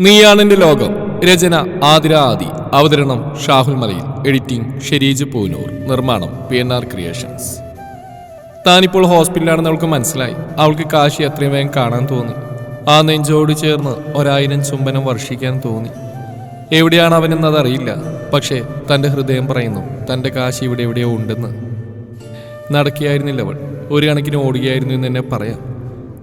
നീയാണ് എന്റെ ലോകം. രചന ആതിര ആദി. അവതരണം ഷാഹുൽ മലയിൽ. എഡിറ്റിംഗ് ഷെരീജ് പൂനൂർ. നിർമ്മാണം പി എൻ ആർ ക്രിയേഷൻസ്. താനിപ്പോൾ ഹോസ്പിറ്റലിലാണെന്ന് അവൾക്ക് മനസ്സിലായി. അവൾക്ക് കാശി എത്രയും വേഗം കാണാൻ തോന്നി. ആ നെഞ്ചോട് ചേർന്ന് ഒരായിരം ചുംബനം വർഷിക്കാൻ തോന്നി. എവിടെയാണ് അവൻ എന്നതറിയില്ല പക്ഷേ തന്റെ ഹൃദയം പറയുന്നു തന്റെ കാശി ഇവിടെ എവിടെയോ ഉണ്ടെന്ന്. നടക്കുകയായിരുന്നില്ല അവൾ. ഒരു കണക്കിന് ഓടുകയായിരുന്നു എന്ന് തന്നെ പറയാം.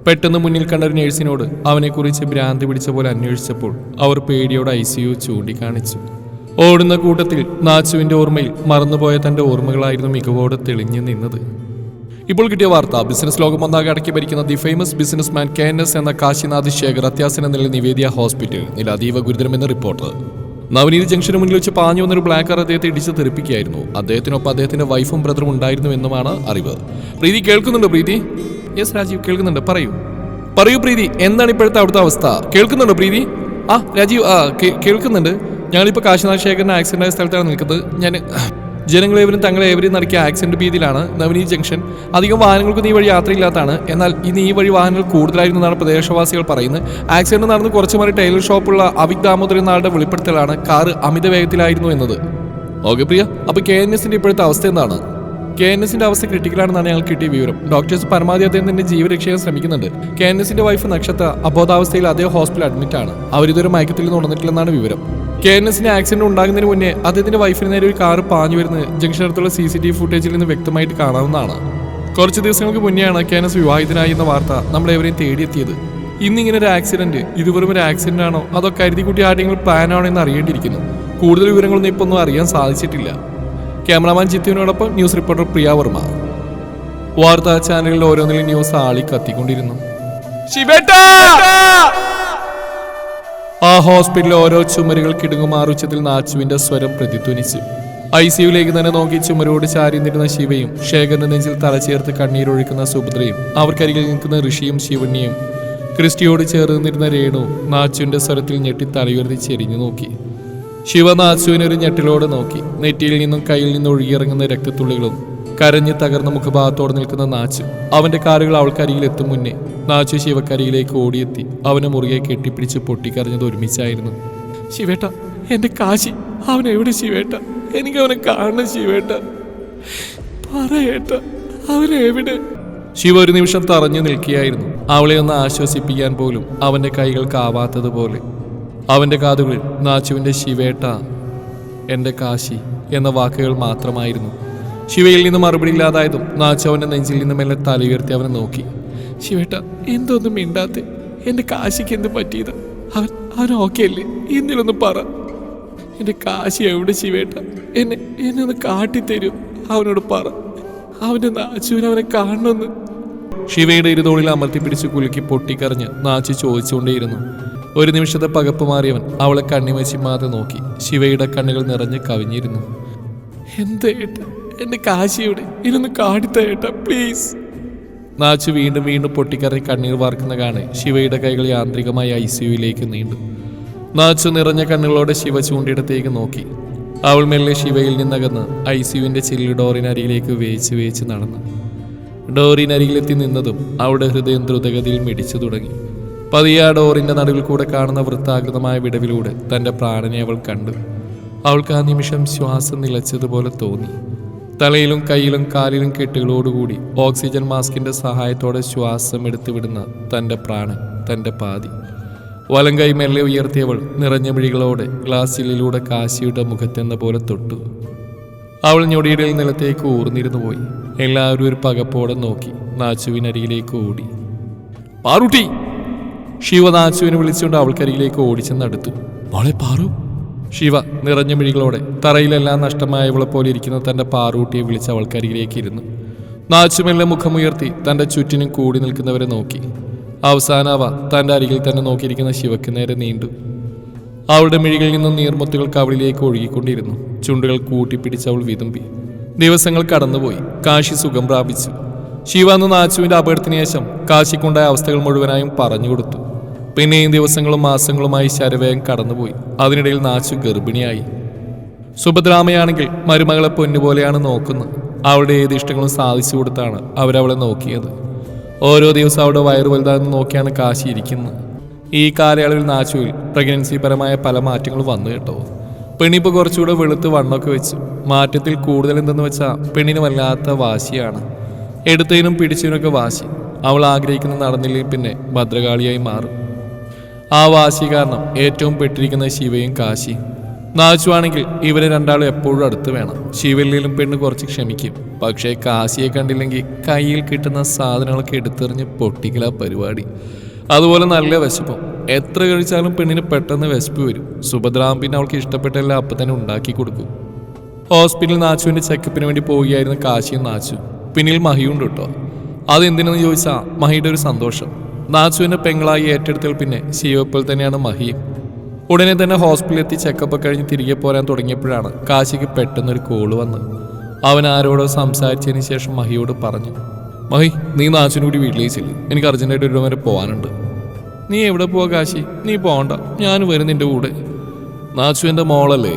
പെട്ടെന്ന് മുന്നിൽ കണ്ട ഒരു നേഴ്സിനോട് അവനെക്കുറിച്ച് ഭ്രാന്തി പിടിച്ച പോലെ അന്വേഷിച്ചപ്പോൾ അവർ പേടിയോടെ ഐ സി യു ചൂണ്ടിക്കാണിച്ചു. ഓടുന്ന കൂട്ടത്തിൽ നാച്ചുവിന്റെ ഓർമ്മയിൽ മറന്നുപോയ തന്റെ ഓർമ്മകളായിരുന്നു മികവോടെ തെളിഞ്ഞു നിന്നത്. ഇപ്പോൾ കിട്ടിയ വാർത്ത ബിസിനസ് ലോകം ഒന്നാകെ അടക്കി ഭരിക്കുന്ന the famous businessman K N S എന്ന കാശിനാഥ് ശേഖർ അത്യാസന നില നിവേദിയ ഹോസ്പിറ്റൽ നില അതീവ ഗുരുതരമെന്ന് റിപ്പോർട്ട്. നവനീത് ജംഗ്ഷന് മുന്നിൽ വെച്ച് പാഞ്ഞു വന്നൊരു ബ്ലാക്ക് കാർ അദ്ദേഹത്തെ ഇടിച്ച് തെറിപ്പിക്കുകയായിരുന്നു. അദ്ദേഹത്തിനൊപ്പം അദ്ദേഹത്തിന്റെ വൈഫും ബ്രദറും ഉണ്ടായിരുന്നു എന്നുമാണ് അറിവ്. പ്രീതി കേൾക്കുന്നുണ്ടോ പ്രീതി? യെസ് രാജീവ് കേൾക്കുന്നുണ്ട്. പറയൂ. പറയൂ പ്രീതി എന്താണ് ഇപ്പോഴത്തെ അവിടുത്തെ അവസ്ഥ? കേൾക്കുന്നുണ്ടോ പ്രീതി? ആ രാജീവ് ആ കേൾക്കുന്നുണ്ട്. ഞങ്ങളിപ്പോൾ കാശിനാഥ് ശേഖരൻ ആക്സിഡന്റ് ആയ സ്ഥലത്താണ് നിൽക്കുന്നത്. ഞാൻ ജനങ്ങളെവരും തങ്ങളെ ഏവരും നടക്കിയ ആക്സിഡന്റ് ഭീതിയിലാണ്. നവനീത് ജംഗ്ഷൻ അധികം വാഹനങ്ങൾക്ക് ഈ വഴി യാത്രയില്ലാത്തതാണ്. എന്നാൽ ഇന്ന് ഈ വഴി വാഹനങ്ങൾ കൂടുതലായിരുന്നു എന്നാണ് പ്രദേശവാസികൾ പറയുന്നത്. ആക്സിഡന്റ് നടന്ന് കുറച്ചു മാറി ടൈലർ ഷോപ്പുള്ള അവിക് ദാമോദരൻ നാളുടെ വെളിപ്പെടുത്തലാണ് കാറ് അമിത വേഗത്തിലായിരുന്നു എന്നത്. ഓക്കെ പ്രിയ അപ്പോൾ കെ എൻ എസിന്റെ ഇപ്പോഴത്തെ അവസ്ഥ എന്താണ്? കെ എൻ എസിന്റെ അവസ്ഥ ക്രിട്ടിക്കലാണെന്നാണ് ഞങ്ങൾ കിട്ടിയ വിവരം. ഡോക്ടേഴ്സ് പരമാവധി ജീവൻ രക്ഷിക്കാൻ ശ്രമിക്കുന്നുണ്ട്. കെ എൻ എസിന്റെ വൈഫ് നക്ഷത്ര അബോധാവസ്ഥയിൽ അദ്ദേഹം ഹോസ്പിറ്റലിൽ അഡ്മിറ്റ് ആണ്. അവരിതൊരു മയക്കത്തിൽ നിന്ന് ഉണർന്നിട്ടില്ലെന്നാണ് വിവരം. കെ എൻ എസിന് ആക്സിഡന്റ് ഉണ്ടാകുന്നതിന് മുന്നേ അദ്ദേഹത്തിന്റെ വൈഫിന് നേരെ ഒരു കാറ് പാഞ്ഞു വരുന്നത് ജംഗ്ഷൻ അടുത്തുള്ള സി സി ടി വി ഫുട്ടേജിൽ നിന്ന് വ്യക്തമായിട്ട് കാണാവുന്നതാണ്. കുറച്ച് ദിവസങ്ങൾക്ക് മുന്നെയാണ് കെ എൻ എസ് വിവാഹിതനായി എന്ന വാർത്ത നമ്മളെവരെയും തേടിയെത്തിയത്. ഇന്നിങ്ങനെ ഒരു ആക്സിഡന്റ് ഇത് വെറും ഒരു ആക്സിഡന്റ് ആണോ? അതോ കരുതി കൂട്ടി ആരെങ്കിലും പ്ലാൻ ആണോ എന്ന് അറിയേണ്ടിയിരിക്കുന്നു. കൂടുതൽ വിവരങ്ങളൊന്നും ഇപ്പൊ ഒന്നും അറിയാൻ സാധിച്ചിട്ടില്ല. ക്യാമറാമാൻ ജിത്തുവിനോടൊപ്പം ന്യൂസ് റിപ്പോർട്ടർ പ്രിയ വർമ്മ. വാർത്താ ചാനലുകളിൽ ഓരോന്നിലും ന്യൂസ് ആളി കത്തിക്കൊണ്ടിരുന്നു. ആ ഹോസ്പിറ്റലിൽ ഓരോ ചുമരുകൾ കിടുങ്ങുമാറുച്ചതിൽ നാച്ചുവിന്റെ സ്വരം പ്രതിധ്വനിച്ചു. ഐ സിയുലേക്ക് തന്നെ നോക്കി ചുമരോട് ചാരി നിന്നിരുന്ന ശിവയും ശേഖരന്റെ നെഞ്ചിൽ തലചേർത്ത് കണ്ണീരൊഴുക്കുന്ന സുഭദ്രയും അവർക്കരികിൽ നിൽക്കുന്ന ഋഷിയും ശിവണ്യയും ക്രിസ്റ്റിയോട് ചേർന്ന് നിന്നിരുന്ന രേണു നാച്ചുവിന്റെ സ്വരത്തിൽ ഞെട്ടി തലയുയർത്തി ചെരിഞ്ഞു നോക്കി. ശിവ ഞെട്ടിലോട് നോക്കി. നെറ്റിയിൽ നിന്നും കയ്യിൽ നിന്നും ഒഴുകിയിറങ്ങുന്ന രക്തത്തുള്ളികളും കരഞ്ഞ് തകർന്ന മുഖഭാഗത്തോടെ നിൽക്കുന്ന നാച്ചു. അവന്റെ കാലുകൾ അവൾക്കരികിൽ എത്തും മുന്നേ നാച്ചു ശിവക്കരിയിലേക്ക് ഓടിയെത്തി. അവനെ മുറുകെ കെട്ടിപ്പിടിച്ച് പൊട്ടിക്കരഞ്ഞത് ഒരുമിച്ചായിരുന്നു. ശിവേട്ട എന്റെ കാശി. അവൻ എവിടെ ശിവേട്ട? എനിക്ക് അവനെ കാണണം ശിവേട്ട. പറയേട്ട അവനെവിടെ ശിവ ഒരു നിമിഷം തറഞ്ഞു നിൽക്കുകയായിരുന്നു. അവളെ ഒന്ന് ആശ്വസിപ്പിക്കാൻ പോലും അവന്റെ കൈകൾക്കാവാത്തതുപോലെ അവന്റെ കാതുകളിൽ നാച്ചുവിന്റെ ശിവേട്ട എന്റെ കാശി എന്ന വാക്കുകൾ മാത്രമായിരുന്നു. ശിവയിൽ നിന്ന് മറുപടി ഇല്ലാതായതും നാച്ചു അവന്റെ നെഞ്ചിൽ നിന്ന് മെല്ലെ തലയുയർത്തി അവനെ നോക്കി. ശിവേട്ട എന്തൊന്നും മിണ്ടാത്തെ? എന്റെ കാശിക്ക് എന്ത് പറ്റിയത്? അവൻ അവൻ ഓക്കെ അല്ലേ? എന്തിലൊന്ന് പറ. എന്റെ കാശി എവിടെ ശിവേട്ട? എന്നെ എന്നെ ഒന്ന് കാട്ടിത്തരൂ. അവനോട് പറ. അവന്റെ നാച്ചുവിന് അവനെ കാണണമെന്ന്. ശിവയുടെ ഇരുതോളിൽ അമർത്തി പിടിച്ച് കുലുക്കി പൊട്ടിക്കറിഞ്ഞ് നാച്ചു ചോദിച്ചുകൊണ്ടേയിരുന്നു. ഒരു നിമിഷത്തെ പകപ്പ് മാറിയവൻ അവളെ കണ്ണിമച്ചി മാറി നോക്കി. ശിവയുടെ കണ്ണുകൾ നിറഞ്ഞ് കവിഞ്ഞിരുന്നു. എന്തേട്ട എന്റെ കാശിയുടെ ഇതൊന്ന് കാടിത്തേട്ട പ്ലീസ് നാച്ചു വീണ്ടും വീണ്ടും പൊട്ടിക്കറി കണ്ണീർ വാർക്കുന്ന കാണെ ശിവയുടെ കൈകൾ യാന്ത്രികമായി ഐ സിയുയിലേക്ക് നീണ്ടു. നാച്ചു നിറഞ്ഞ കണ്ണുകളോടെ ശിവ ചൂണ്ടിയിടത്തേക്ക് നോക്കി. അവൾ മെല്ലെ ശിവയിൽ നിന്നകന്ന് ഐ സിയുവിന്റെ ചില്ല് ഡോറിനരികിലേക്ക് വേച്ച് വേച്ച് നടന്നു. ഡോറിനരികിലെത്തി നിന്നതും അവളുടെ ഹൃദയം ദ്രുതഗതിയിൽ മിടിച്ചു തുടങ്ങി. പതിയെ ആ നടുവിൽ കൂടെ കാണുന്ന വൃത്താകൃതമായ വിടവിലൂടെ തന്റെ പ്രാണനെ അവൾ കണ്ടു. അവൾക്ക് ആ നിമിഷം ശ്വാസം നിലച്ചതുപോലെ തോന്നി. തലയിലും കയ്യിലും കാലിലും കെട്ടുകളോടുകൂടി ഓക്സിജൻ മാസ്കിന്റെ സഹായത്തോടെ ശ്വാസം എടുത്തുവിടുന്ന തന്റെ പ്രാണൻ തന്റെ പാതി. വലം കൈ മെല്ലെ ഉയർത്തിയവൾ നിറഞ്ഞ മിഴികളോടെ ഗ്ലാസ്സിലൂടെ കാശിയുടെ മുഖത്തെന്ന പോലെ തൊട്ടു. അവൾ ഞൊടിയിടയിൽ നിലത്തേക്ക് ഊർന്നിരുന്നു പോയി. എല്ലാവരും ഒരു പകപ്പോടെ നോക്കി നാച്ചുവിനരികിലേക്ക് ഓടി. പാറുട്ടി! ശിവ നാച്ചുവിനെ വിളിച്ചുകൊണ്ട് അവൾക്കരികിലേക്ക് ഓടിച്ചെന്നടുത്തു. മോളെ പാറു. ശിവ നിറഞ്ഞ മിഴികളോടെ തറയിലെല്ലാം നഷ്ടമായവളെ പോലെ ഇരിക്കുന്ന തന്റെ പാറൂട്ടിയെ വിളിച്ച് അവൾക്കരികിലേക്ക് ഇരുന്നു നാച്ചുമെല്ലാം മുഖമുയർത്തി തന്റെ ചുറ്റിനും കൂടി നിൽക്കുന്നവരെ നോക്കി. അവസാനം അവ തന്റെ അരികിൽ തന്നെ നോക്കിയിരിക്കുന്ന ശിവയ്ക്ക് നേരെ നീണ്ടു. അവളുടെ മിഴികളിൽ നിന്നും നീർമുത്തുകൾ കവളിലേക്ക് ഒഴുകിക്കൊണ്ടിരുന്നു. ചുണ്ടുകൾ കൂട്ടിപ്പിടിച്ച് അവൾ വിതുമ്പി. ദിവസങ്ങൾ കടന്നുപോയി. കാശി സുഖം പ്രാപിച്ചു. ശിവ എന്ന നാച്ചുവിന്റെ അപകടത്തിന് ശേഷം കാശിക്കുണ്ടായ അവസ്ഥകൾ മുഴുവനായും പറഞ്ഞു കൊടുത്തു. പിന്നെയും ദിവസങ്ങളും മാസങ്ങളുമായി ശരവേഗം കടന്നുപോയി. അതിനിടയിൽ നാച്ചു ഗർഭിണിയായി. സുഭദ്രാമയാണെങ്കിൽ മരുമകളെ പൊന്നുപോലെയാണ് നോക്കുന്നത്. അവളുടെ ഏത് ഇഷ്ടങ്ങളും സാധിച്ചു കൊടുത്താണ് അവരവളെ നോക്കിയത്. ഓരോ ദിവസം അവളുടെ വയറു വലുതാണെന്ന് നോക്കിയാണ് കാശി ഇരിക്കുന്നത്. ഈ കാലയളവിൽ നാച്ചുവിൽ പ്രഗ്നൻസി പരമായ പല മാറ്റങ്ങളും വന്നു കേട്ടോ. പെണ്ണിപ്പോൾ കുറച്ചുകൂടെ വെളുത്ത് വണ്ണൊക്കെ വെച്ചു. മാറ്റത്തിൽ കൂടുതൽ എന്തെന്ന് വെച്ചാൽ പെണ്ണിന് വല്ലാത്ത വാശിയാണ്. എടുത്തതിനും പിടിച്ചതിനൊക്കെ വാശി. അവൾ ആഗ്രഹിക്കുന്ന നടന്നില്ലെങ്കിൽ പിന്നെ ഭദ്രകാളിയായി മാറും. ആ വാശി കാരണം ഏറ്റവും പെട്ടിരിക്കുന്ന ശിവയും കാശി നാച്ചുവാണെങ്കിൽ ഇവരെ രണ്ടാളും എപ്പോഴും അടുത്ത് വേണം. ശിവലിലും പെണ്ണ് കുറച്ച് ക്ഷമിക്കും. പക്ഷേ കാശിയെ കണ്ടില്ലെങ്കിൽ കയ്യിൽ കിട്ടുന്ന സാധനങ്ങളൊക്കെ എടുത്തെറിഞ്ഞ് പൊട്ടിക്കല പരിപാടി. അതുപോലെ നല്ല വിശപ്പം. എത്ര കഴിച്ചാലും പെണ്ണിന് പെട്ടെന്ന് വിശപ്പ് വരും. സുഭദ്രാം പിന്നെ അവൾക്ക് ഇഷ്ടപ്പെട്ട എല്ലാം അപ്പം തന്നെ ഉണ്ടാക്കി കൊടുക്കും. ഹോസ്പിറ്റലിൽ നാച്ചുവിന്റെ ചെക്കപ്പിന് വേണ്ടി പോവുകയായിരുന്നു കാശിയും നാച്ചു. പിന്നിൽ മഹിയുണ്ട് കേട്ടോ. അതെന്തിനെന്ന് ചോദിച്ചാൽ മഹിയുടെ ഒരു സന്തോഷം. നാച്ചുവിന്റെ പെങ്ങളായി ഏറ്റെടുത്തൽ പിന്നെ ശിവപ്പോൾ തന്നെയാണ് മഹിയും ഉടനെ തന്നെ ഹോസ്പിറ്റലിൽ എത്തി ചെക്കപ്പ് കഴിഞ്ഞ് തിരികെ പോരാൻ തുടങ്ങിയപ്പോഴാണ് കാശിക്ക് പെട്ടെന്നൊരു കോൾ വന്ന് അവൻ ആരോടോ സംസാരിച്ചതിന് ശേഷം മഹിയോട് പറഞ്ഞു മഹി നീ നാച്ചിനും കൂടി വീട്ടിലേക്ക് ചെല്ലു എനിക്ക് അർജന്റായിട്ട് ഒരു വരെ പോകാനുണ്ട് നീ എവിടെ പോവാ കാശി? നീ പോകണ്ട ഞാൻ വരും കൂടെ. എന്റെ മോളല്ലേ?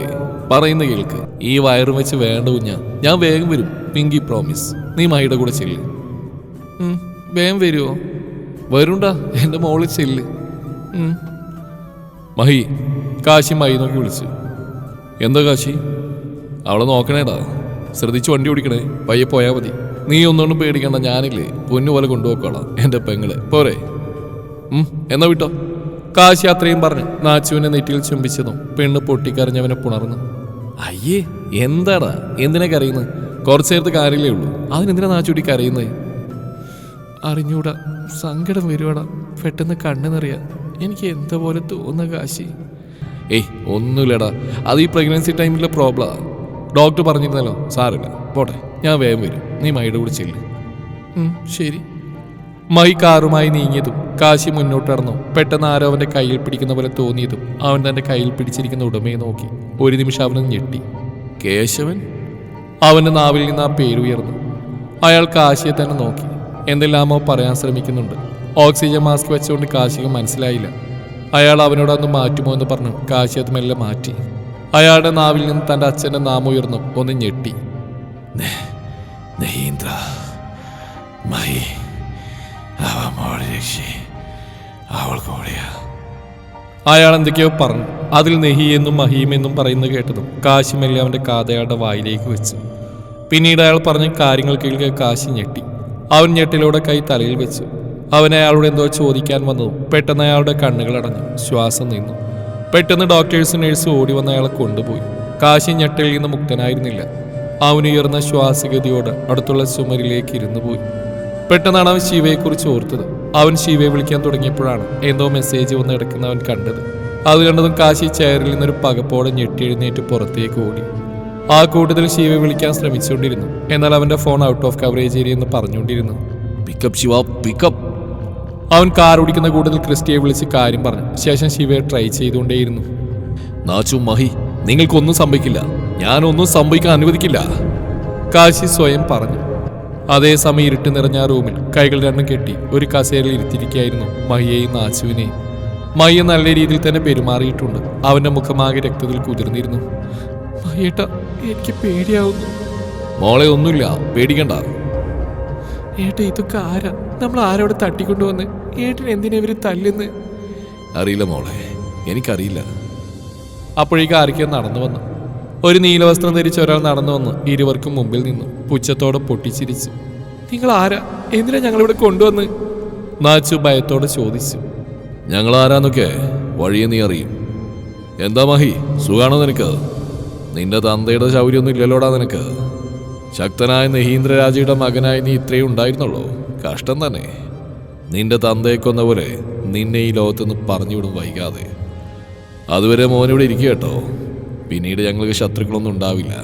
പറയുന്ന കേൾക്ക് ഈ വയറും വെച്ച് വേണ്ട കുഞ്ഞ ഞാൻ വേഗം വരും പിങ്കി പ്രോമിസ് നീ മൈയുടെ കൂടെ ചെല്ല്. വേഗം വരുമോ വരുണ്ടാ എന്റെ മോളിൽ ചെല്ല്. മഹി കാശി മഹി നോക്കി വിളിച്ചു. എന്താ കാശി? അവളെ നോക്കണേടാ. ശ്രദ്ധിച്ച് വണ്ടി ഓടിക്കണേ പയ്യെ പോയാൽ മതി. നീ ഒന്നുകൊണ്ടും പേടിക്കണ്ട ഞാനില്ലേ പൊന്നു പോലെ കൊണ്ടുപോക്കോളാം എന്റെ പെങ്ങൾ. പോരെ. എന്നാ വിട്ടോ. കാശി അത്രയും പറഞ്ഞു നാച്ചുവിനെ നെറ്റിയിൽ ചുംബിച്ചതും പെണ്ണ് പൊട്ടിക്കറിഞ്ഞവനെ പുണർന്നു. അയ്യേ എന്താടാ? എന്തിനാ കരയുന്നത് കുറച്ചു നേരത്തെ കാര്യമില്ലേ ഉള്ളൂ. അതിനെന്തിനാ നാച്ചുടി കരയുന്നത് അറിഞ്ഞൂടാ സങ്കടം വരുവാടാ. പെട്ടെന്ന് കണ്ണെന്നറിയാം. എനിക്ക് എന്താ പോലെ തോന്നുന്ന കാശി. ഏയ് ഒന്നുമില്ലടാ. അത് ഈ പ്രഗ്നൻസി ടൈമിലെ പ്രോബ്ലമാണ് ഡോക്ടർ പറഞ്ഞിരുന്നല്ലോ സാറില്ല പോട്ടെ ഞാൻ വേഗം വരും. നീ മൈഡ് കൂടെ ചെല്ല്. ശരി. മൈ കാറുമായി നീങ്ങിയതും കാശി മുന്നോട്ടിറന്നു പെട്ടെന്ന് ആരോ അവന്റെ കയ്യിൽ പിടിക്കുന്ന പോലെ തോന്നിയതും അവൻ തന്റെ കയ്യിൽ പിടിച്ചിരിക്കുന്ന ഉടമയെ നോക്കി. ഒരു നിമിഷം അവന് ഞെട്ടി. കേശവൻ? അവന്റെ നാവിൽ നിന്ന് ആ പേരുയർന്നു അയാൾ കാശിയെ തന്നെ നോക്കി. എന്തെല്ലാമോ പറയാൻ ശ്രമിക്കുന്നുണ്ട്. ഓക്സിജൻ മാസ്ക് വെച്ചുകൊണ്ട് കാശിക്ക് മനസ്സിലായില്ല. അയാൾ അവനോട് അന്ന് മാറ്റുമോ എന്ന് പറഞ്ഞു. കാശി അത് മെല്ലെ മാറ്റി. അയാളുടെ നാവിൽ നിന്ന് തന്റെ അച്ഛന്റെ നാമം ഉയർന്നു. ഒന്ന് ഞെട്ടി. നഹീന്ദ്ര. മൈ അവ മോളെ രക്ഷി. അവൾ കൂടെയാ അയാൾ എന്തൊക്കെയോ പറഞ്ഞു. അതിൽ നെഹി എന്നും മഹീം എന്നും പറയുന്നത് കേട്ടതും കാശിമെല്ലാം അവന്റെ കാതയാളുടെ വായിലേക്ക് വെച്ചു. പിന്നീട് അയാൾ പറഞ്ഞ കാര്യങ്ങൾ കേൾക്കുക കാശി ഞെട്ടി. അവൻ ഞെട്ടിലൂടെ കൈ തലയിൽ വെച്ചു. അവൻ അയാളോട് എന്തോ ചോദിക്കാൻ വന്നതും പെട്ടെന്ന് അയാളുടെ കണ്ണുകൾ അടഞ്ഞു. ശ്വാസം നിന്നു. പെട്ടെന്ന് ഡോക്ടേഴ്സും നേഴ്സും ഓടി വന്ന് അയാളെ കൊണ്ടുപോയി. കാശി ഞെട്ടിൽ നിന്ന് മുക്തനായിരുന്നില്ല. അവനുയർന്ന ശ്വാസഗതിയോട് അടുത്തുള്ള ചുമരിലേക്ക് ഇരുന്നു പോയി. പെട്ടെന്നാണ് അവൻ ശിവയെക്കുറിച്ച് ഓർത്തത്. അവൻ ശിവയെ വിളിക്കാൻ തുടങ്ങിയപ്പോഴാണ് എന്തോ മെസ്സേജ് വന്ന് കിടക്കുന്ന അവൻ കണ്ടത്. അത് കണ്ടതും കാശി ചെയറിൽ നിന്നൊരു പകപ്പോടെ ഞെട്ടി എഴുന്നേറ്റ് പുറത്തേക്ക് ഓടി. ആ കൂട്ടത്തിൽ ശിവയെ വിളിക്കാൻ ശ്രമിച്ചുകൊണ്ടിരുന്നു. എന്നാൽ അവന്റെ phone out of coverage area എന്ന് പറഞ്ഞുകൊണ്ടിരുന്നു. പിക്കപ്പ് ശിവ പിക്കപ്പ് അവൻ കാർ ഓടിക്കുന്ന കൂട്ടത്തിൽ ക്രിസ്റ്റിയെ വിളിച്ച് കാര്യം പറഞ്ഞു. ശേഷം ശിവയെ ട്രൈ ചെയ്തുകൊണ്ടേയിരുന്നു. നാച്ചു മഹി നിങ്ങൾക്കൊന്നും സംഭവിക്കില്ല. ഞാനൊന്നും സംഭവിക്കാൻ അനുവദിക്കില്ല. കാശി സ്വയം പറഞ്ഞു. അതേസമയം ഇരുട്ട് നിറഞ്ഞ റൂമിൽ കൈകൾ രണ്ടും കെട്ടി ഒരു കസേരയിൽ ഇരുത്തിരിക്കുകയായിരുന്നു മഹിയെയും നാച്ചുവിനെയും മയ്യ നല്ല രീതിയിൽ തന്നെ പെരുമാറിയിട്ടുണ്ട്. അവന്റെ മുഖമാകെ രക്തത്തിൽ കുതിർന്നിരുന്നു. എനിക്ക് പേടിയാവുന്നു. മോളെ ഒന്നുമില്ല പേടിക്കണ്ട. ഏട്ട ഇതൊക്കെ ആരാ? നമ്മൾ ആരോട് തട്ടിക്കൊണ്ടുവന്ന്? ഏട്ടൻ എന്തിനാ ഇവർ തല്ലുന്ന്? അറിയില്ല മോളെ എനിക്കറിയില്ല. അപ്പോഴേക്ക് ആരൊക്കെ നടന്നു വന്നു. ഒരു നീലവസ്ത്രം ധരിച്ച ഒരാൾ നടന്നു വന്ന്. ഇരുവർക്കും മുമ്പിൽ നിന്നു. പുച്ഛത്തോടെ പൊട്ടിച്ചിരിച്ചു. നിങ്ങൾ ആരാ? എന്തിനാ ഞങ്ങളിവിടെ കൊണ്ടുവന്ന്? നാച്ചു ഭയത്തോടെ ചോദിച്ചു. ഞങ്ങൾ ആരാന്നൊക്കെ വഴിയെ നീ അറിയും. എന്താ മഹി? സുഖാണോ നിനക്ക്? നിന്റെ തന്തയുടെ ശൗര്യമൊന്നും ഇല്ലല്ലോടാ നിനക്ക്. ശക്തനായ നഹീന്ദ്രരാജയുടെ മകനായി നീ ഇത്രയും ഉണ്ടായിരുന്നുള്ളൂ കഷ്ടം തന്നെ. നിന്റെ തന്തയെ കൊന്ന പോലെ നിന്നെ ഈ ലോകത്തുനിന്ന് പറഞ്ഞുവിടും വൈകാതെ. അതുവരെ മോനിവിടെ ഇരിക്കുക കേട്ടോ. പിന്നീട് ഞങ്ങൾക്ക് ശത്രുക്കളൊന്നും ഉണ്ടാവില്ല.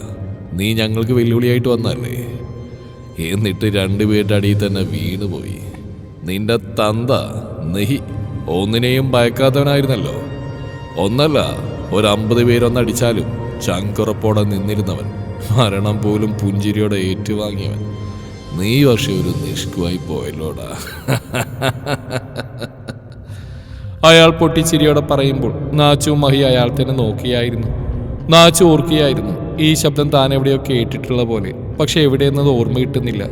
നീ ഞങ്ങൾക്ക് വെല്ലുവിളിയായിട്ട് വന്നല്ലേ എന്നിട്ട് രണ്ടുപേരുടെ അടിയിൽ തന്നെ വീണുപോയി. നിന്റെ തന്ത നെഹി ഒന്നിനെയും ഭയക്കാത്തവനായിരുന്നല്ലോ. ഒന്നല്ല ഒരു അമ്പത് പേരൊന്നടിച്ചാലും ചങ്കുറപ്പോടെ നിന്നിരുന്നവൻ മരണം പോലും പുഞ്ചിരിയോടെ ഏറ്റുവാങ്ങിയവൻ. നീ പക്ഷെ ഒരു നിഷ്കുവായി പോയല്ലോടാ. അയാൾ പൊട്ടിച്ചിരിയോടെ പറയുമ്പോൾ നാച്ചു മഹി അയാൾ തന്നെ നോക്കിയായിരുന്നു. നാച്ചു ഓർക്കുകയായിരുന്നു. ഈ ശബ്ദം താൻ എവിടെയോ കേട്ടിട്ടുള്ള പോലെ. പക്ഷെ എവിടെയെന്നത് ഓർമ്മ കിട്ടുന്നില്ല.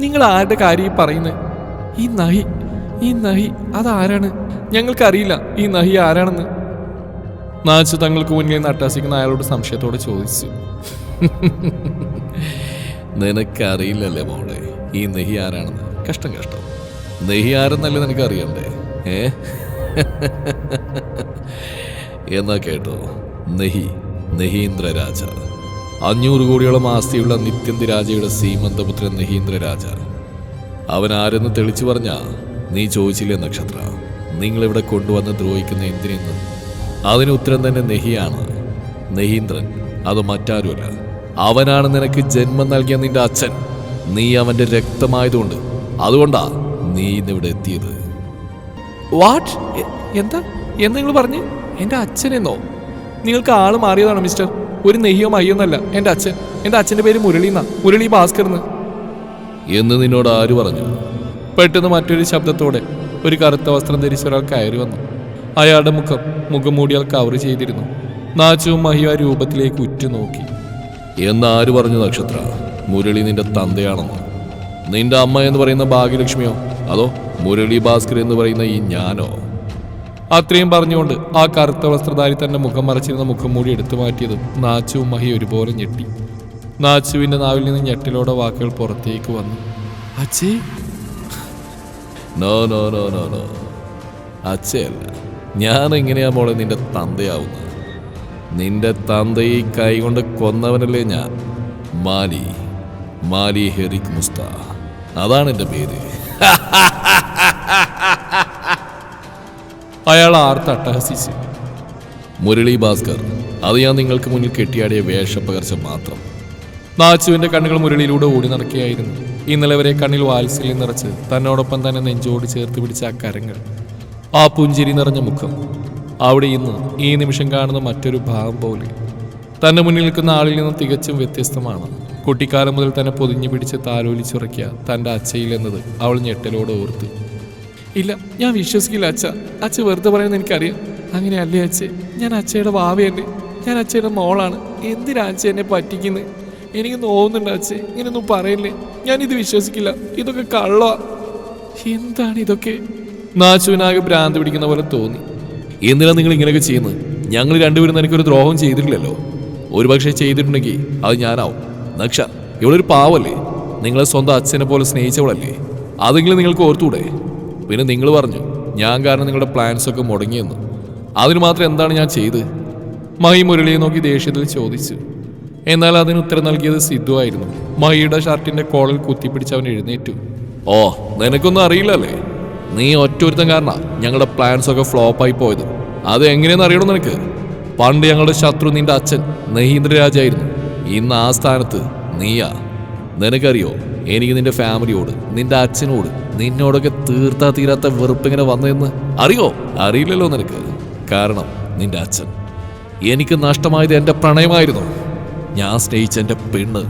നിങ്ങൾ ആരുടെ കാര്യം പറയുന്നത് ഈ നഹി ഈ നഹി അതാരാണ്? ഞങ്ങൾക്കറിയില്ല ഈ നഹി ആരാണെന്ന്. നാച്ചു തങ്ങൾക്ക് മുന്നിൽ നട്ടാസിക്കുന്ന അയാളോട് സംശയത്തോടെ ചോദിച്ചു. നിനക്കറിയില്ലല്ലേ മോളെ ഈ നെഹി ആരാണെന്ന്? കഷ്ടം കഷ്ടം. നെഹി ആരെന്നല്ലേ നിനക്ക് അറിയണ്ടേ ഏ? എന്നാ കേട്ടോ നെഹി നെഹീന്ദ്ര രാജ അഞ്ഞൂറ് കോടിയോളം ആസ്തിയുള്ള നിത്യന്തി രാജയുടെ സീമന്തപുത്രൻ നിഹീന്ദ്ര രാജ അവൻ ആരെന്ന് തെളിച്ചു പറഞ്ഞ നീ ചോദിച്ചില്ലേ നക്ഷത്ര? നിങ്ങളിവിടെ കൊണ്ടുവന്ന് ദ്രോഹിക്കുന്ന എന്തിനെന്ന്? അതിന് ഉത്തരം തന്നെ നെഹിയാണ്. നെഹീന്ദ്രൻ അത് മറ്റാരുമല്ല. അവനാണ് നിനക്ക് ജന്മം നൽകിയ നിന്റെ അച്ഛൻ. നീ അവന്റെ രക്തമായതുകൊണ്ട്. അതുകൊണ്ടാ നീ ഇന്നിവിടെ എത്തിയത്. വാട്ട്? എന്താ? എന്താ നിങ്ങൾ പറഞ്ഞു? എന്റെ അച്ഛനെന്നോ? നിങ്ങൾക്ക് ആൾ മാറിയതാണ് മിസ്റ്റർ ഒരു നെയ്യോ മയ്യോ എന്നല്ല. എന്റെ അച്ഛൻ. എന്റെ അച്ഛന്റെ പേര് മുരളി എന്നാ മുരളി ഭാസ്കർ എന്ന് എന്ന് നിന്നോട് ആര് പറഞ്ഞു? പെട്ടെന്ന് മറ്റൊരു ശബ്ദത്തോടെ ഒരു കറുത്ത വസ്ത്രം ധരിച്ച ഒരാൾ കയറി വന്നു. അയാളുടെ മുഖം മുഖം മൂടിയാൽ കവർ ചെയ്തിരുന്നു. നാച്ചുവും മഹിയും ആ രൂപത്തിലേക്ക് ഉറ്റുനോക്കി. എന്ന് ആര് പറഞ്ഞു നക്ഷത്ര? മുരളി നിന്റെ തന്തയാണെന്ന്. നിന്റെ അമ്മ എന്ന് പറയുന്ന ഭാഗ്യലക്ഷ്മിയോ? അതോ മുരളി ഭാസ്കർ എന്ന് പറയുന്ന ഈ ഞാനോ? അത്രയും പറഞ്ഞുകൊണ്ട് ആ കറുത്ത വസ്ത്രധാരി തന്റെ മുഖം മറച്ചിരുന്ന മുഖം മൂടി എടുത്തു മാറ്റിയതും നാച്ചുവും മഹി ഒരുപോലെ ഞെട്ടി. നാച്ചുവിന്റെ നാവിൽ നിന്ന് ഞെട്ടിലോടെ വാക്കുകൾ പുറത്തേക്ക് വന്നു. അച്ഛേ? No no no no no. അച്ഛയല്ല ഞാൻ എങ്ങനെയാ മോളെ നിന്റെ തന്തയാവുന്നത്? നിന്റെ തന്തയെ ഈ കൈ കൊണ്ട് കൊന്നവനല്ലേ ഞാൻ? മാലി മാലി ഹെറിക് മുസ്ത. അതാണ് എന്റെ പേര്. അയാൾ ആർത്തട്ടഹസിച്ചു മുരളി ഭാസ്കർ അത് ഞാൻ നിങ്ങൾക്ക് മുന്നിൽ കെട്ടിയാടിയ വേഷപ്പകർച്ച മാത്രം. നാച്ചുവിന്റെ കണ്ണുകൾ മുരളിയിലൂടെ ഓടി നടക്കുകയായിരുന്നു. ഇന്നലെ വരെ കണ്ണിൽ വാത്സല്യം നിറച്ച് തന്നോടൊപ്പം തന്നെ നെഞ്ചോട് ചേർത്ത് പിടിച്ച ആ കരങ്ങൾ ആ പുഞ്ചിരി നിറഞ്ഞ മുഖം അവിടെ ഇന്ന് ഈ നിമിഷം കാണുന്ന മറ്റൊരു ഭാവം പോലെ. തന്റെ മുന്നിൽ നിൽക്കുന്ന ആളിൽ നിന്ന് തികച്ചും വ്യത്യസ്തമാണ്. കുട്ടിക്കാലം മുതൽ തന്നെ പൊതിഞ്ഞു പിടിച്ച് താലോലിച്ചുറക്കിയ തന്റെ അച്ഛയിൽ എന്നത് അവൾ ഞെട്ടലോടെ ഓർത്ത് ഇല്ല ഞാൻ വിശ്വസിക്കില്ല അച്ഛ. അച്ഛ വെറുതെ പറയുന്നത് എനിക്കറിയാം. അങ്ങനെയല്ലേ അച്ഛ? ഞാൻ അച്ഛയുടെ ഭാവിയല്ലേ ഞാൻ അച്ഛയുടെ മോളാണ്. എന്തിനാ അച്ഛ എന്നെ പറ്റിക്കുന്നത് എനിക്ക് നോവുന്നുണ്ട് അച്ഛ. ഇങ്ങനെയൊന്നും പറയില്ലേ. ഞാനിത് വിശ്വസിക്കില്ല. ഇതൊക്കെ കള്ളോ എന്താണ് ഇതൊക്കെ? നാച്ചുവിനാകെ ഭ്രാന്ത് പിടിക്കുന്ന പോലെ തോന്നി. എന്തിനാ നിങ്ങൾ ഇങ്ങനെയൊക്കെ ചെയ്യുന്നത്? ഞങ്ങൾ രണ്ടുപേരും എനിക്കൊരു ദ്രോഹം ചെയ്തിട്ടില്ലല്ലോ. ഒരുപക്ഷെ ചെയ്തിട്ടുണ്ടെങ്കിൽ അത് ഞാനാവും. നക്ഷ ഇവളൊരു പാവല്ലേ? നിങ്ങളെ സ്വന്തം അച്ഛനെ പോലെ സ്നേഹിച്ചവളല്ലേ? അതെങ്കിലും നിങ്ങൾക്ക് ഓർത്തൂടെ പിന്നെ നിങ്ങൾ പറഞ്ഞു ഞാൻ കാരണം നിങ്ങളുടെ പ്ലാൻസ് ഒക്കെ മുടങ്ങിയെന്ന്. അതിന് മാത്രം എന്താണ് ഞാൻ ചെയ്ത്? മഹി മുരളിയെ നോക്കി ദേഷ്യത്തിൽ ചോദിച്ചു. എന്നാൽ അതിന് ഉത്തരം നൽകിയത് സിദ്ധു ആയിരുന്നു. മഹിയുടെ ഷർട്ടിന്റെ കോളിൽ കുത്തിപ്പിടിച്ച് അവൻ എഴുന്നേറ്റു. ഓ നിനക്കൊന്നും അറിയില്ലല്ലേ? നീ ഒറ്റൊരുത്തം കാരണ ഞങ്ങളുടെ പ്ലാൻസ് ഒക്കെ ഫ്ലോപ്പായി പോയത്. അത് എങ്ങനെയെന്ന് അറിയണം നിനക്ക്? പണ്ട് ഞങ്ങളുടെ ശത്രു നിന്റെ അച്ഛൻ നഹീന്ദ്രരാജായിരുന്നു. ഇന്ന് ആ സ്ഥാനത്ത് നീയാ. നിനക്കറിയോ എനിക്ക് നിന്റെ ഫാമിലിയോട് നിന്റെ അച്ഛനോട് നിന്നോടൊക്കെ തീർത്താ തീരാത്ത വെറുപ്പിങ്ങനെ വന്നതെന്ന് അറിയോ? അറിയില്ലല്ലോ നിനക്ക്. കാരണം നിന്റെ അച്ഛൻ എനിക്ക് നഷ്ടമായത് എന്റെ പ്രണയമായിരുന്നു. ഞാൻ സ്നേഹിച്ച എന്റെ പെണ്ണ്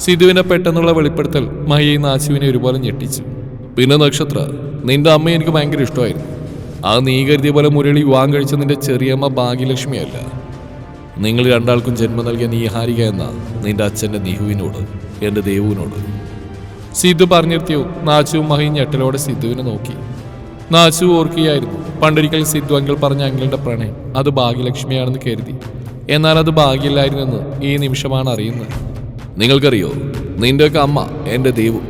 സിധുവിനെ പെട്ടെന്നുള്ള വെളിപ്പെടുത്തൽ മഹിയെയും ആശുവിനെ ഒരുപോലെ ഞെട്ടിച്ചു. പിന്നെ നക്ഷത്ര നിന്റെ അമ്മ എനിക്ക് ഭയങ്കര ഇഷ്ടമായിരുന്നു. ആ നീ കരുതിയ പോലെ മുരളി വിവാഹം കഴിച്ച നിന്റെ ചെറിയമ്മ ഭാഗ്യലക്ഷ്മിയല്ല. നിങ്ങൾ രണ്ടാൾക്കും ജന്മം നൽകിയ നീഹാരിക എന്ന നിന്റെ അച്ഛന്റെ നിഹുവിനോട് എന്റെ ദേവുവിനോട് സിദ്ധു പറഞ്ഞിരുത്തിയോ നാച്ചുവും മഹി ഞെട്ടലോടെ സിദ്ധുവിനെ നോക്കി. നാച്ചു ഓർക്കുകയായിരുന്നു പണ്ടൊരിക്കൽ സിദ്ധു അങ്കിൾ പറഞ്ഞ അങ്കിളുടെ പ്രണയം അത് ഭാഗ്യലക്ഷ്മിയാണെന്ന് കരുതി. എന്നാൽ അത് ഭാഗ്യമില്ലായിരുന്നെന്ന് ഈ നിമിഷമാണ് അറിയുന്നത്. നിങ്ങൾക്കറിയോ നിന്റെയൊക്കെ അമ്മ എന്റെ ദൈവം.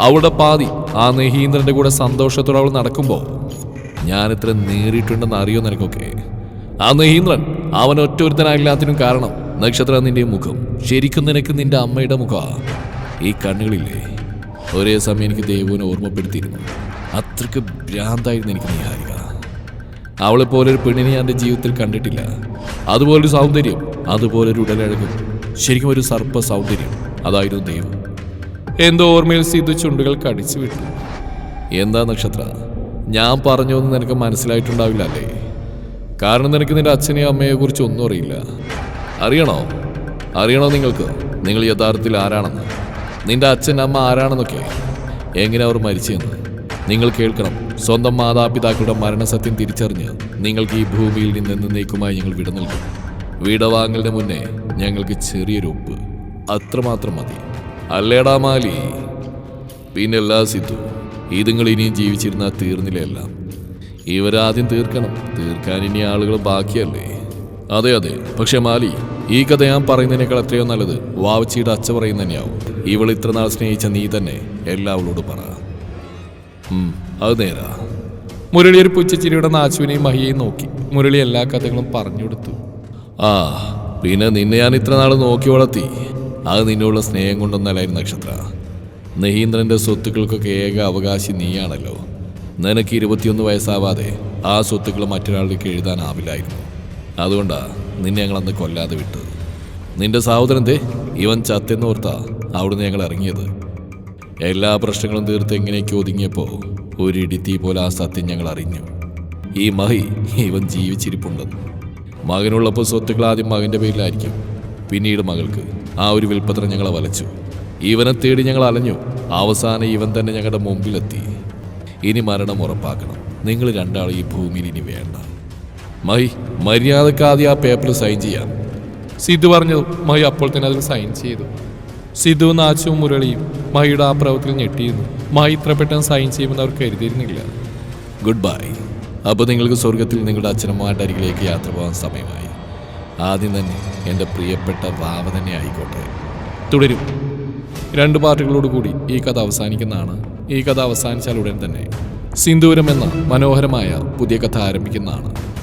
അവളുടെ പാതി ആ നെഹീന്ദ്രന്റെ കൂടെ സന്തോഷത്തോടെ അവൾ നടക്കുമ്പോൾ ഞാൻ ഇത്ര നേരിട്ടുണ്ടെന്ന് അറിയോ നിനക്കൊക്കെ? ആ നെഹീന്ദ്രൻ അവൻ ഒറ്റൊരുത്തനായില്ലാത്തിനും കാരണം നക്ഷത്ര നിന്റെ മുഖം ശരിക്കും നിനക്ക് നിന്റെ അമ്മയുടെ മുഖമാണ് ഈ കണ്ണുകളില്ലേ? ഒരേ സമയം എനിക്ക് ദേവുവിനെ ഓർമ്മപ്പെടുത്തിയിരുന്നു. അത്രയ്ക്ക് ഭ്രാന്തായിരുന്നു എനിക്ക് നിഹാരിക. അവളെ പോലെ ഒരു പെണ്ണിനെ എന്റെ ജീവിതത്തിൽ കണ്ടിട്ടില്ല. അതുപോലൊരു സൗന്ദര്യം അതുപോലൊരു ഉടലഴകും ശരിക്കും ഒരു സർപ്പ സൗന്ദര്യം. അതായിരുന്നു ദൈവം. എന്തോ ഓർമ്മയിൽ സിദ്ധു ചുണ്ടുകൾ കടിച്ചു വിട്ടു. എന്താ നക്ഷത്ര? ഞാൻ പറഞ്ഞൊന്നും നിനക്ക് മനസ്സിലായിട്ടുണ്ടാവില്ല അല്ലേ? കാരണം നിനക്ക് നിന്റെ അച്ഛനെയും അമ്മയെ കുറിച്ചൊന്നും അറിയില്ല. അറിയണോ? അറിയണോ നിങ്ങൾക്ക്? നിങ്ങൾ യഥാർത്ഥത്തിൽ ആരാണെന്ന്? നിന്റെ അച്ഛൻ അമ്മ ആരാണെന്നൊക്കെ? എങ്ങനെ അവർ മരിച്ചെന്ന്? നിങ്ങൾ കേൾക്കണം. സ്വന്തം മാതാപിതാക്കളുടെ മരണസത്യം തിരിച്ചറിഞ്ഞ് നിങ്ങൾക്ക് ഈ ഭൂമിയിൽ നിന്ന് എന്നേക്കുമായി ഞങ്ങൾ വിട നൽകും. വിടവാങ്ങലിന് മുന്നേ ഞങ്ങൾക്ക് ചെറിയൊരു ഒപ്പ്. അത്രമാത്രം മതി. അല്ലേടാ മാലി? പിന്നെല്ലാ സിദ്ധു ഇതുങ്ങൾ ഇനിയും ജീവിച്ചിരുന്നാൽ തീർന്നില്ലെല്ലാം ഇവരാദ്യം തീർക്കണം. തീർക്കാൻ ഇനി ആളുകൾ ബാക്കിയല്ലേ? അതെ അതെ. പക്ഷെ മാലി ഈ കഥ ഞാൻ പറയുന്നതിനേക്കാൾ എത്രയോ നല്ലത് വാവച്ചിയുടെ അച്ഛ പറയുന്ന തന്നെയാവും. ഇവൾ ഇത്ര നാൾ സ്നേഹിച്ച നീ തന്നെ എല്ലാവളോട് പറ. അത് നേരാ. മുരളി ഒരു പുച്ചച്ചിരിയുടെ നാച്ചുവിനെയും മഹിയെയും നോക്കി. മുരളി എല്ലാ കഥകളും പറഞ്ഞു കൊടുത്തു. ആ പിന്നെ നിന്നെ ഞാൻ ഇത്ര നാൾ നോക്കി വളർത്തി. അത് നിന്നോടുള്ള സ്നേഹം കൊണ്ടൊന്നല്ലായിരുന്നു നക്ഷത്ര. നഹീന്ദ്രന്റെ സ്വത്തുക്കൾക്കൊക്കെ ഏക അവകാശി നീയാണല്ലോ. നിനക്ക് ഇരുപത്തിയൊന്ന് വയസ്സാവാതെ ആ സ്വത്തുക്കൾ മറ്റൊരാളിലേക്ക് എഴുതാനാവില്ലായിരുന്നു. അതുകൊണ്ടാ നിന്നെ ഞങ്ങൾ അന്ന് കൊല്ലാതെ വിട്ടത്. നിന്റെ സഹോദരൻ ദേ ഇവൻ ചത്തെന്നോർത്താ അവിടുന്ന് ഞങ്ങൾ ഇറങ്ങിയത്. എല്ലാ പ്രശ്നങ്ങളും തീർത്ത് എങ്ങനെയൊക്കെ ഒതുങ്ങിയപ്പോൾ ഒരു ഇടിത്തി പോലെ ആ സത്യം ഞങ്ങൾ അറിഞ്ഞു. ഈ മഹി ഇവൻ ജീവിച്ചിരിപ്പുണ്ടെന്ന്. മകനുള്ളപ്പോൾ സ്വത്തുക്കൾ ആദ്യം മകന്റെ പേരിലായിരിക്കും. പിന്നീട് മകൾക്ക് ആ ഒരു വിൽപ്പത്രം ഞങ്ങളെ വലച്ചു. ഇവനെ തേടി ഞങ്ങൾ അലഞ്ഞു. അവസാനം ഇവൻ തന്നെ ഞങ്ങളുടെ മുമ്പിലെത്തി. ഇനി മരണം ഉറപ്പാക്കണം. നിങ്ങൾ രണ്ടാളും ഈ ഭൂമിയിൽ ഇനി വേണ്ട. മഹി മര്യാദയ്ക്ക് ആദ്യം ആ പേപ്പർ സൈൻ ചെയ്യാം. സിദ്ധു പറഞ്ഞു മൈ അപ്പോൾ തന്നെ അതിൽ സൈൻ ചെയ്തു. സിദ്ധുവും നാച്ചുവും മുരളിയും മൈയുടെ ആ പ്രവൃത്തിയിൽ ഞെട്ടിയിരുന്നു. മൈ ഇത്ര പെട്ടെന്ന് സൈൻ ചെയ്യുമെന്ന് അവർ കരുതിയിരുന്നില്ല. ഗുഡ് ബൈ അപ്പോൾ നിങ്ങൾക്ക് സ്വർഗത്തിൽ നിങ്ങളുടെ അച്ഛനമ്മമാരുടെ അരികിലേക്ക് യാത്ര പോകാൻ സമയമായി. ആദ്യം തന്നെ എന്റെ പ്രിയപ്പെട്ട വാവ തന്നെ ആയിക്കോട്ടെ. തുടരും. രണ്ട് പാർട്ടികളോട് കൂടി ഈ കഥ അവസാനിക്കുന്നതാണ്. ഈ കഥ അവസാനിച്ചാൽ ഉടൻ തന്നെ സിന്ദൂരം എന്ന മനോഹരമായ പുതിയ കഥ ആരംഭിക്കുന്നതാണ്.